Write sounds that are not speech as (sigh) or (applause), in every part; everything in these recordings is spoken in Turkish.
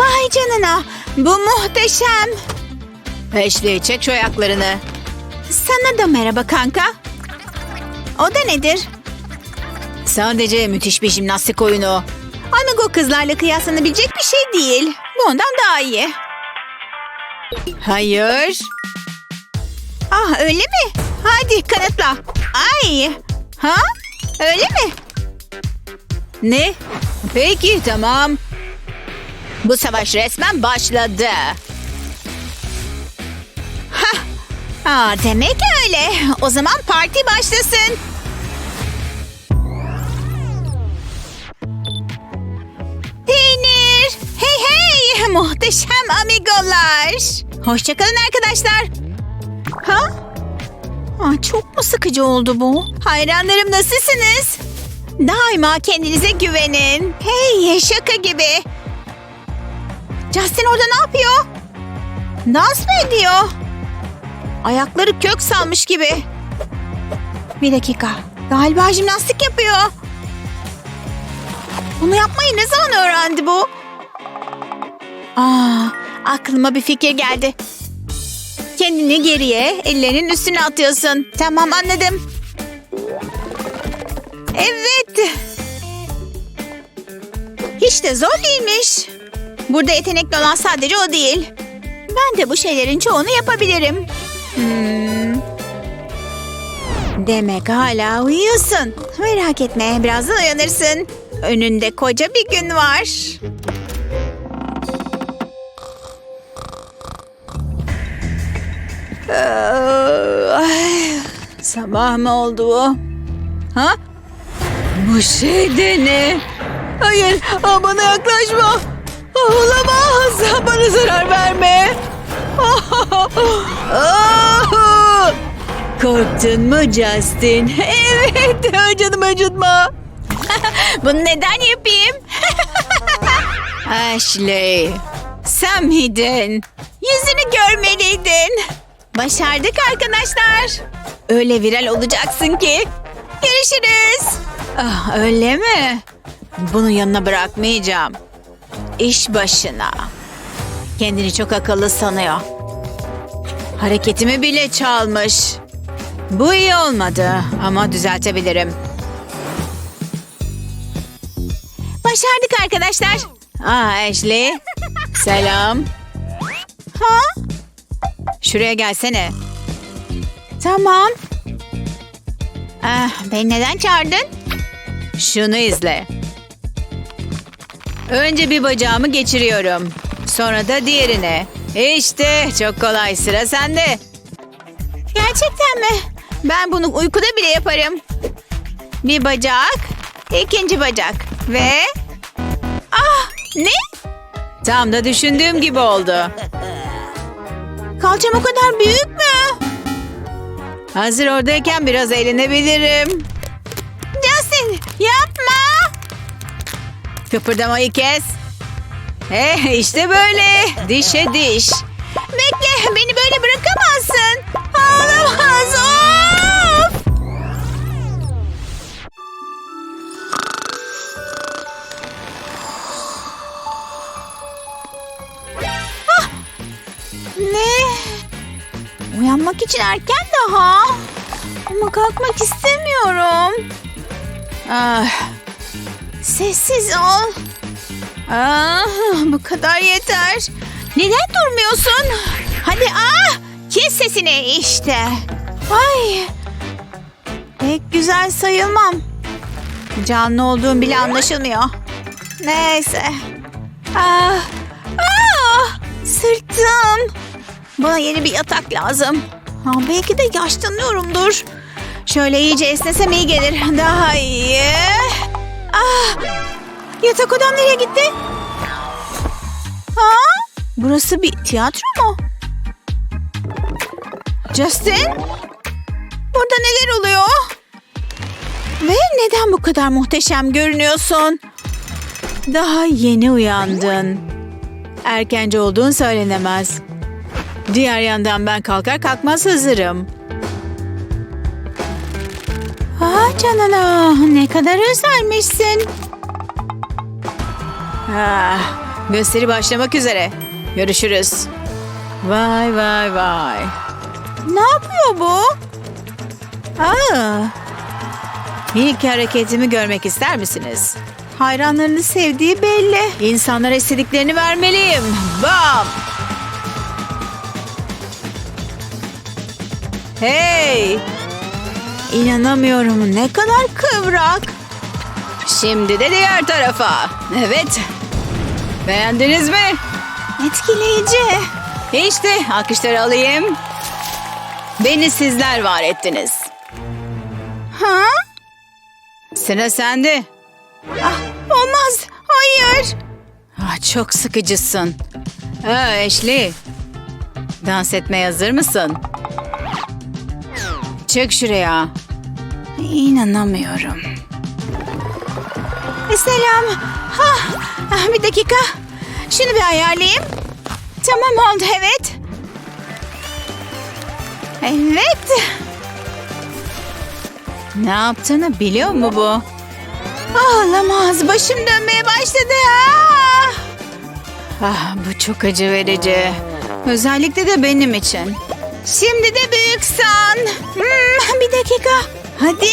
Vay canına. Bu muhteşem. Ashley çek şu ayaklarını. Sana da merhaba kanka. O da nedir? Sadece müthiş bir jimnastik oyunu. Amigo kızlarla kıyaslanabilecek bir şey değil. Bu ondan daha iyi. Hayır. Ah öyle mi? Hadi kanıtla. Ay. Ha? Öyle mi? Ne? Peki tamam. Bu savaş resmen başladı. Hah. Aa, demek öyle. O zaman parti başlasın. Peynir. Hey hey. Muhteşem amigolar. Hoşçakalın arkadaşlar. Ha? Aa, çok mu sıkıcı oldu bu? Hayranlarım nasılsınız? Daima kendinize güvenin. Hey şaka gibi. Justin orada ne yapıyor? Dans mı ediyor? Ayakları kök salmış gibi. Bir dakika. Galiba jimnastik yapıyor. Bunu yapmayı ne zaman öğrendi bu? Aa, aklıma bir fikir geldi. Kendini geriye, ellerinin üstüne atıyorsun. Tamam anladım. Evet. Hiç de zor değilmiş. Burada yetenekli olan sadece o değil. Ben de bu şeylerin çoğunu yapabilirim. Hmm. Demek hala uyuyorsun. Merak etme, birazdan uyanırsın. Önünde koca bir gün var. Ay, Sabah mı oldu bu? Ha? Bu şey de ne? Hayır, bana yaklaşma. Ah, Olamaz, bana zarar verme. Korktun mu Justin? Evet, (laughs) canım acıtma. (laughs) Bunu neden yapayım? (laughs) Ashley, sen miydin? Yüzünü görmeliydin. Başardık arkadaşlar. Öyle viral olacaksın ki. Görüşürüz. Ah, öyle mi? Bunu yanına bırakmayacağım. İş başına. Kendini çok akıllı sanıyor. Hareketimi bile çalmış. Bu iyi olmadı ama düzeltebilirim. Başardık arkadaşlar. Aa Ashley. Selam. Ha? Şuraya gelsene. Tamam. Ah, beni neden çağırdın? Şunu izle. Önce bir bacağımı geçiriyorum. Sonra da diğerine. İşte çok kolay sıra sende. Gerçekten mi? Ben bunu uykuda bile yaparım. Bir bacak, ikinci bacak ve... Ah ne? Tam da düşündüğüm gibi oldu. Kalçam o kadar büyük mü? Hazır oradayken biraz eğlenebilirim. Justin yapma. Kıpırdamayı kes. Eh işte böyle. Dişe diş. Bekle beni böyle bırakamazsın. Ağlamaz. Of! Ah! Ne? Uyanmak için erken daha. Ama kalkmak istemiyorum. Ah, sessiz ol. Ah, bu kadar yeter. Neden durmuyorsun? Hadi ah, kes sesini işte. Ay, pek güzel sayılmam. Canlı olduğum bile anlaşılmıyor. Neyse. Ah, ah, sırtım. Bana yeni bir yatak lazım. Ha, belki de yaşlanıyorumdur. Şöyle iyice esnesem iyi gelir. Daha iyi. Ah, yatak odam nereye gitti? Ha? Burası bir tiyatro mu? Justin? Burada neler oluyor? Ve neden bu kadar muhteşem görünüyorsun? Daha yeni uyandın. Erkence olduğun söylenemez. Diğer yandan ben kalkar kalkmaz hazırım. Ah canına ne kadar özelmişsin. Ah, Gösteri başlamak üzere. Görüşürüz. Vay vay vay. Ne yapıyor bu? Aa. İlk hareketimi görmek ister misiniz? Hayranlarını sevdiği belli. İnsanlara istediklerini vermeliyim. Bam! Hey! İnanamıyorum ne kadar kıvrak. Şimdi de diğer tarafa. Evet. Beğendiniz mi? Etkileyici. İşte alkışları alayım. Beni sizler var ettiniz. Ha? Sıra sende. Ah, olmaz. Hayır. Ah, çok sıkıcısın. Aa, Ashley. Dans etmeye hazır mısın? Çık şuraya. İnanamıyorum. Selam. Ha, ah, bir dakika. Şunu bir ayarlayayım. Tamam oldu evet. Evet. Ne yaptığını biliyor mu bu? Olamaz. Başım dönmeye başladı. Ah. Ah, bu çok acı verici. Özellikle de benim için. Şimdi de büyük san. Hmm, bir dakika. Hadi.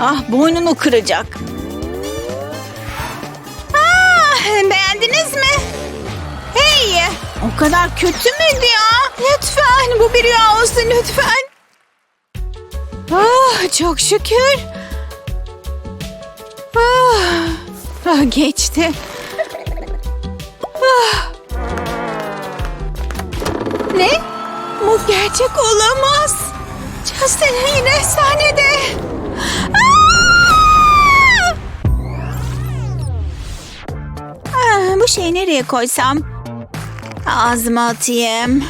Ah boynunu kıracak. Ah, beğendiniz mi? Hey! O kadar kötü müydü ya? Lütfen bu bir rüya olsun lütfen. Ah, çok şükür. Ah, ah, geçti. Ah. Ne? Bu gerçek olamaz. Justin yine sahnede. Aa! Ah, bu şeyi nereye koysam? Ağzıma atayım.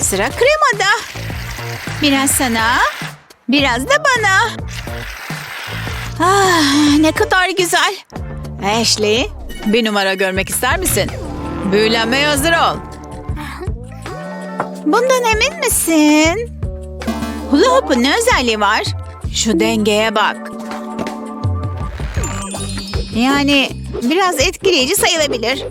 Sıra kremada. Biraz sana, biraz da bana. Ah, ne kadar güzel. Ashley, bir numara görmek ister misin? Büyülenmeye hazır ol. Bundan emin misin? Hula hoop'un ne özelliği var? Şu dengeye bak. Yani biraz etkileyici sayılabilir.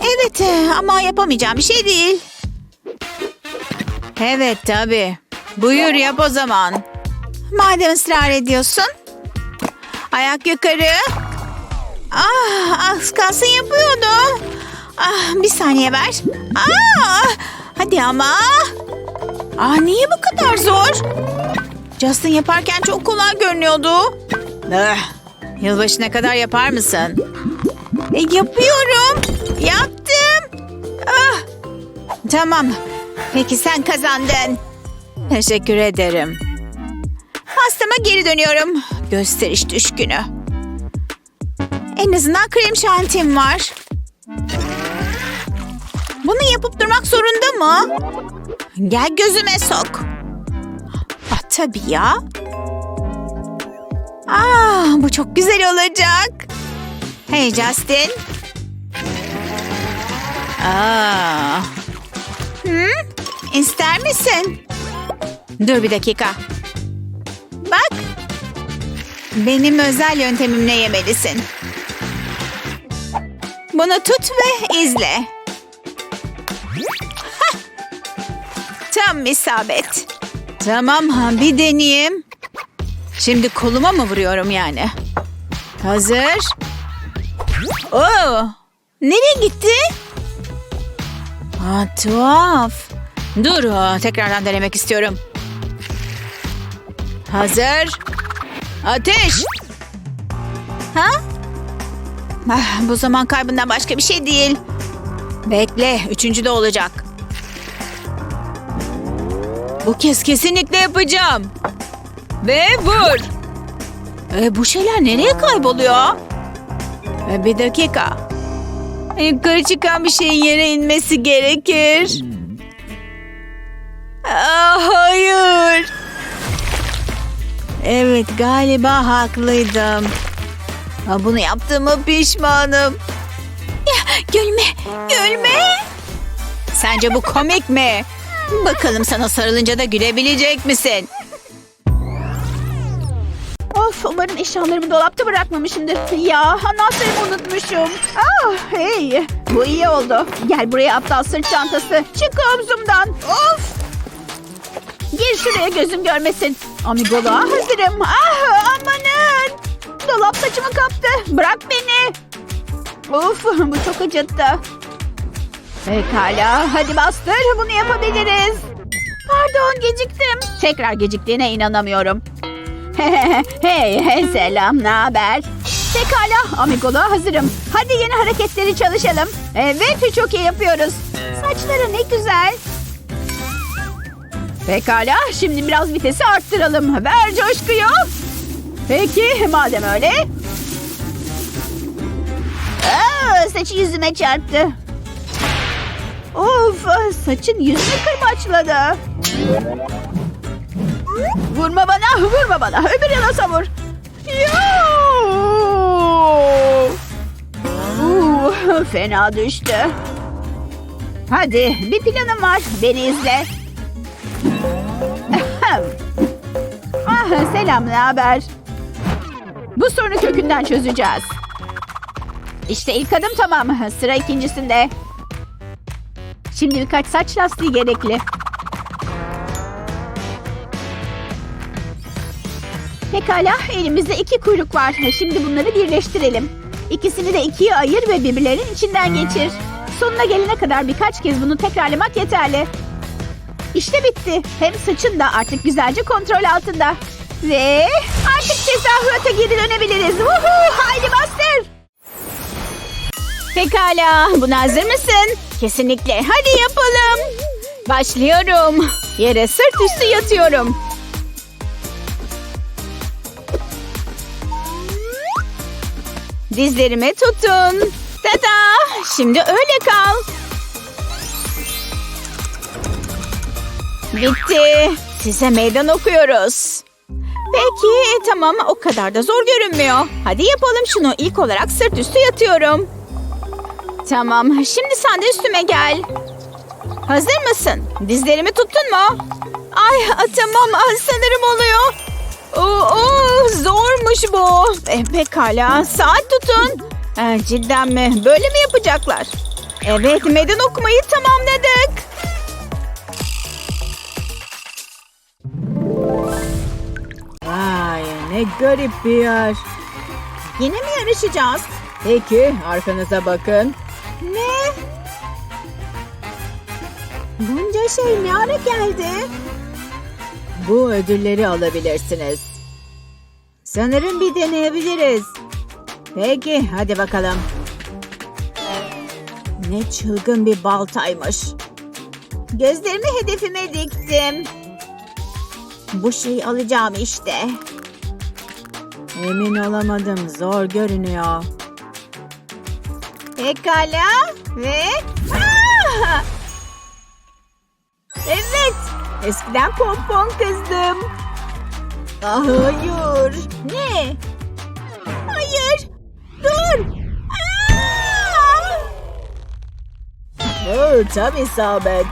Evet e, ama yapamayacağım bir şey değil. Evet tabii. Buyur yap o zaman. Madem ısrar ediyorsun. Ayak yukarı. Ah, az kalsın yapıyordu. Ah, bir saniye ver. Ah, hadi ama. Ah, niye bu kadar zor? Justin yaparken çok kolay görünüyordu. Ah, yılbaşına kadar yapar mısın? E, yapıyorum. Yaptım. Ah, tamam. Peki sen kazandın. Teşekkür ederim. Hastama geri dönüyorum. Gösteriş düşkünü. En azından krem şantim var. Bunu yapıp durmak zorunda mı? Gel gözüme sok. Ah, tabii ya. Ah, bu çok güzel olacak. Hey Justin. Aa. Hı? İster misin? Dur bir dakika. Bak. Benim özel yöntemimle yemelisin. Bunu tut ve izle. Tam isabet. Tamam ha bir deneyeyim. Şimdi koluma mı vuruyorum yani? Hazır. Oo, nereye gitti? Aa, tuhaf. Dur tekrardan denemek istiyorum. Hazır. Ateş. Ha? Ah, bu zaman kaybından başka bir şey değil. Bekle, üçüncü de olacak. Bu kez kesinlikle yapacağım. Ve vur. E, bu şeyler nereye kayboluyor? E, bir dakika. Yukarı çıkan bir şeyin yere inmesi gerekir. Aa, hayır. Evet galiba haklıydım. Ha, bunu yaptığımı pişmanım. Gülme, gülme. Sence bu komik mi? Bakalım sana sarılınca da gülebilecek misin? Of umarım eşyalarımı dolapta bırakmamışımdır. Ya anahtarımı unutmuşum. Ah hey bu iyi oldu. Gel buraya aptal sırt çantası. Çık omzumdan. Of. Gir şuraya gözüm görmesin. Amigoluğa hazırım. Ah amanın. Dolap saçımı kaptı. Bırak beni. Of bu çok acıttı. Pekala hadi bastır bunu yapabiliriz. Pardon geciktim. Tekrar geciktiğine inanamıyorum. (laughs) hey, hey selam ne haber? Pekala amigoluğa hazırım. Hadi yeni hareketleri çalışalım. Evet çok iyi yapıyoruz. Saçları ne güzel. Pekala şimdi biraz vitesi arttıralım. Ver coşkuyu. Peki madem öyle. Aa, saçı yüzüme çarptı. Of saçın yüzünü kırbaçladı. Vurma bana, vurma bana. Öbür yana savur. Uh, fena düştü. Hadi bir planım var. Beni izle. Ah, selam, ne haber? Bu sorunu kökünden çözeceğiz. İşte ilk adım tamam. Sıra ikincisinde. Şimdi birkaç saç lastiği gerekli. Pekala, elimizde iki kuyruk var. Şimdi bunları birleştirelim. İkisini de ikiye ayır ve birbirlerinin içinden geçir. Sonuna gelene kadar birkaç kez bunu tekrarlamak yeterli. İşte bitti. Hem saçın da artık güzelce kontrol altında. Ve artık tezahürata geri dönebiliriz. Woohoo! Haydi bastır. Pekala, buna hazır mısın? Kesinlikle. Hadi yapalım. Başlıyorum. Yere sırt üstü yatıyorum. Dizlerimi tutun. Tada! Şimdi öyle kal. Bitti. Size meydan okuyoruz. Peki tamam o kadar da zor görünmüyor. Hadi yapalım şunu. İlk olarak sırt üstü yatıyorum. Tamam şimdi sen de üstüme gel. Hazır mısın? Dizlerimi tuttun mu? Ay tamam sanırım oluyor. Oo, oo, zormuş bu. E, pekala saat tutun. E, cidden mi? Böyle mi yapacaklar? Evet meydan okumayı tamamladık. Vay ne garip bir yer. Yine mi yarışacağız? Peki arkanıza bakın. Bunca şey ne ara geldi? Bu ödülleri alabilirsiniz. Sanırım bir deneyebiliriz. Peki hadi bakalım. Ne çılgın bir baltaymış. Gözlerimi hedefime diktim. Bu şeyi alacağım işte. Emin olamadım zor görünüyor. Pekala ve... Ah! Evet, eskiden pompon kızdım. Ah, hayır. Ne? Hayır, dur. Aa! Dur tam isabet.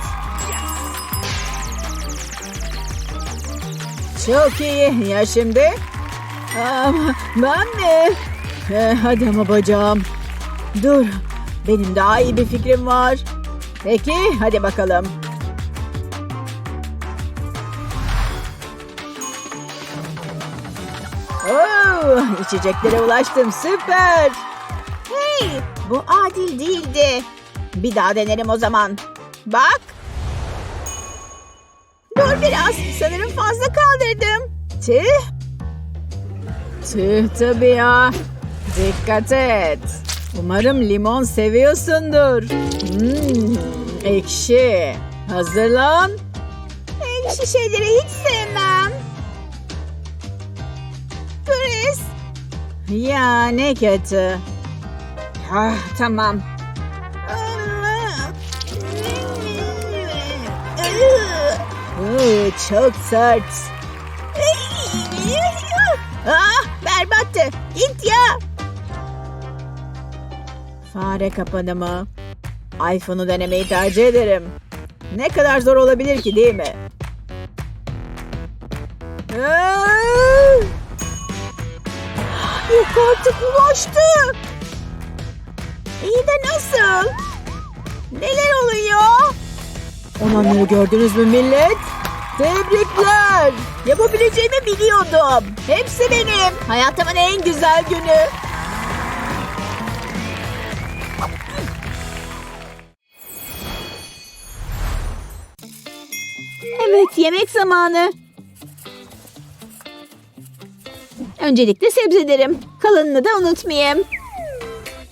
Çok iyi. Ya şimdi? Ama ben mi? Eh, hadi ama bacağım. Dur. Benim daha iyi bir fikrim var. Peki hadi bakalım. Oo, içeceklere ulaştım. Süper. Hey, bu adil değildi. Bir daha denerim o zaman. Bak. Dur biraz. Sanırım fazla kaldırdım. Tüh. Tüh tabii ya. Dikkat et. Umarım limon seviyorsundur. Hmm, ekşi. Hazırlan. Ekşi şeyleri hiç sevmem. Ya ne kötü. Ah, tamam. Iı, çok sert. ah, berbattı. Git ya. Fare kapanı mı? iPhone'u denemeyi tercih ederim. Ne kadar zor olabilir ki değil mi? Aa! Yok artık ulaştı. İyi de nasıl? Neler oluyor? Olanları gördünüz mü millet? Tebrikler. Yapabileceğimi biliyordum. Hepsi benim. Hayatımın en güzel günü. Evet, yemek zamanı. Öncelikle sebzelerim. Kalanını da unutmayayım.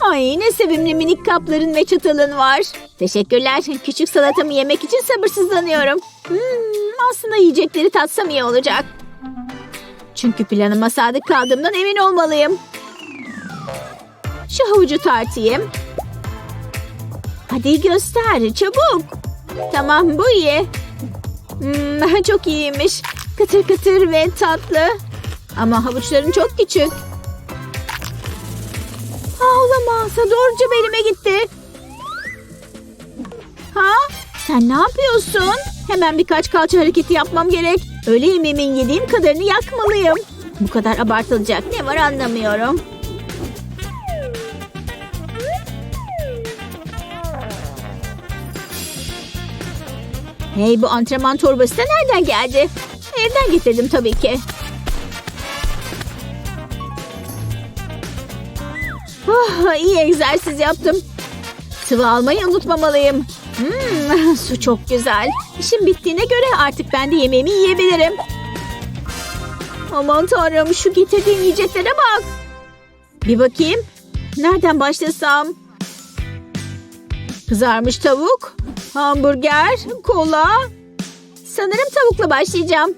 Ay ne sevimli minik kapların ve çatalın var. Teşekkürler. Küçük salatamı yemek için sabırsızlanıyorum. Hmm, aslında yiyecekleri tatsam iyi olacak. Çünkü planıma sadık kaldığımdan emin olmalıyım. Şu havucu tartayım. Hadi göster çabuk. Tamam bu iyi. Hmm, (laughs) çok iyiymiş. Kıtır kıtır ve tatlı. Ama havuçların çok küçük. Ha olamaz. Doğruca belime gitti. Ha? Sen ne yapıyorsun? Hemen birkaç kalça hareketi yapmam gerek. Öğle yemeğimin yediğim kadarını yakmalıyım. Bu kadar abartılacak ne var anlamıyorum. Hey bu antrenman torbası da nereden geldi? Evden getirdim tabii ki. Oh, iyi egzersiz yaptım. Sıvı almayı unutmamalıyım. Hmm, su çok güzel. İşim bittiğine göre artık ben de yemeğimi yiyebilirim. Aman tanrım şu getirdiğin yiyeceklere bak. Bir bakayım. Nereden başlasam? Kızarmış tavuk, hamburger, kola. Sanırım tavukla başlayacağım.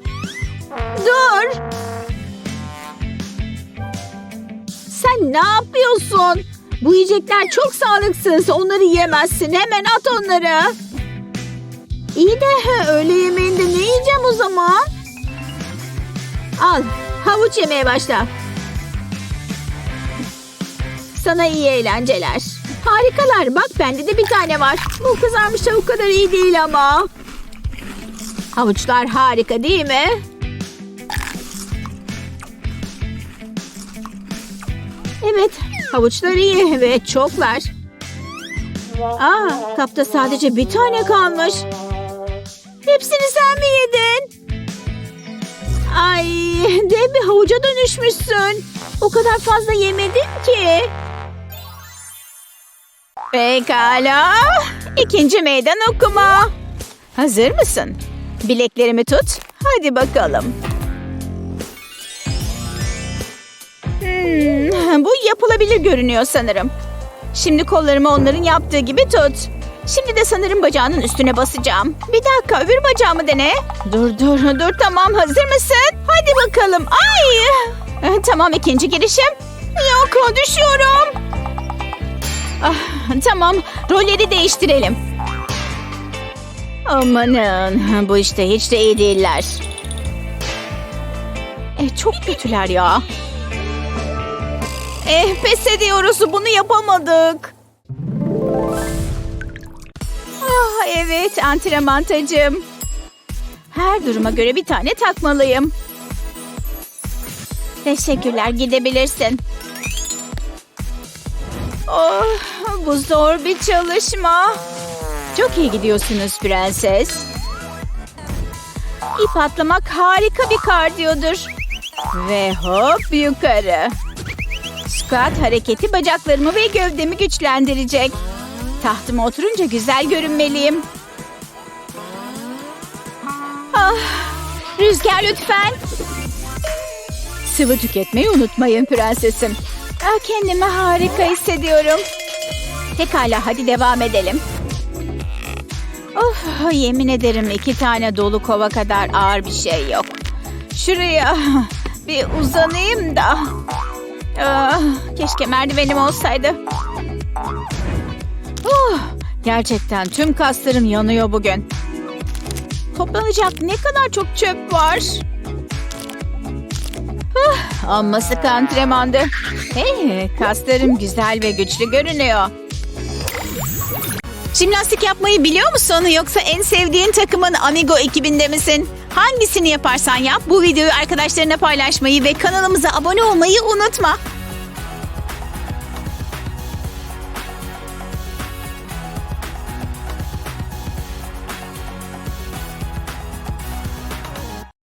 Dur. Sen ne yapıyorsun? Bu yiyecekler çok sağlıksız. Onları yiyemezsin. Hemen at onları. İyi de he, öğle yemeğinde ne yiyeceğim o zaman? Al. Havuç yemeye başla. Sana iyi eğlenceler. Harikalar. Bak bende de bir tane var. Bu kızarmış tavuk kadar iyi değil ama. Havuçlar harika değil mi? Evet, havuçlar iyi ve çoklar. Aa, kapta sadece bir tane kalmış. Hepsini sen mi yedin? Ay, dev bir havuca dönüşmüşsün. O kadar fazla yemedim ki. Pekala. İkinci meydan okuma. Hazır mısın? Bileklerimi tut. Hadi bakalım. Bu yapılabilir görünüyor sanırım. Şimdi kollarımı onların yaptığı gibi tut. Şimdi de sanırım bacağının üstüne basacağım. Bir dakika öbür bacağımı dene. Dur dur dur tamam hazır mısın? Hadi bakalım. Ay! Eh, Tamam ikinci girişim. Yok düşüyorum. Ah, tamam rolleri değiştirelim. Amanın bu işte hiç de iyi değiller. E, çok kötüler ya. Eh pes ediyoruz bunu yapamadık. Ah evet antrenman tacım. Her duruma göre bir tane takmalıyım. Teşekkürler gidebilirsin. Oh, bu zor bir çalışma. Çok iyi gidiyorsunuz prenses. İp atlamak harika bir kardiyodur. Ve hop yukarı. Squat hareketi bacaklarımı ve gövdemi güçlendirecek. Tahtıma oturunca güzel görünmeliyim. Ah, rüzgar lütfen. Sıvı tüketmeyi unutmayın prensesim. Ah, kendimi harika hissediyorum. Pekala hadi devam edelim. Of yemin ederim iki tane dolu kova kadar ağır bir şey yok. Şuraya bir uzanayım da. Ah, keşke merdivenim olsaydı. Oh, gerçekten tüm kaslarım yanıyor bugün. Toplanacak ne kadar çok çöp var. Ah, amma sık antrenmandı. Hey, kaslarım güzel ve güçlü görünüyor. Jimnastik yapmayı biliyor musun yoksa en sevdiğin takımın Amigo ekibinde misin? Hangisini yaparsan yap bu videoyu arkadaşlarına paylaşmayı ve kanalımıza abone olmayı unutma.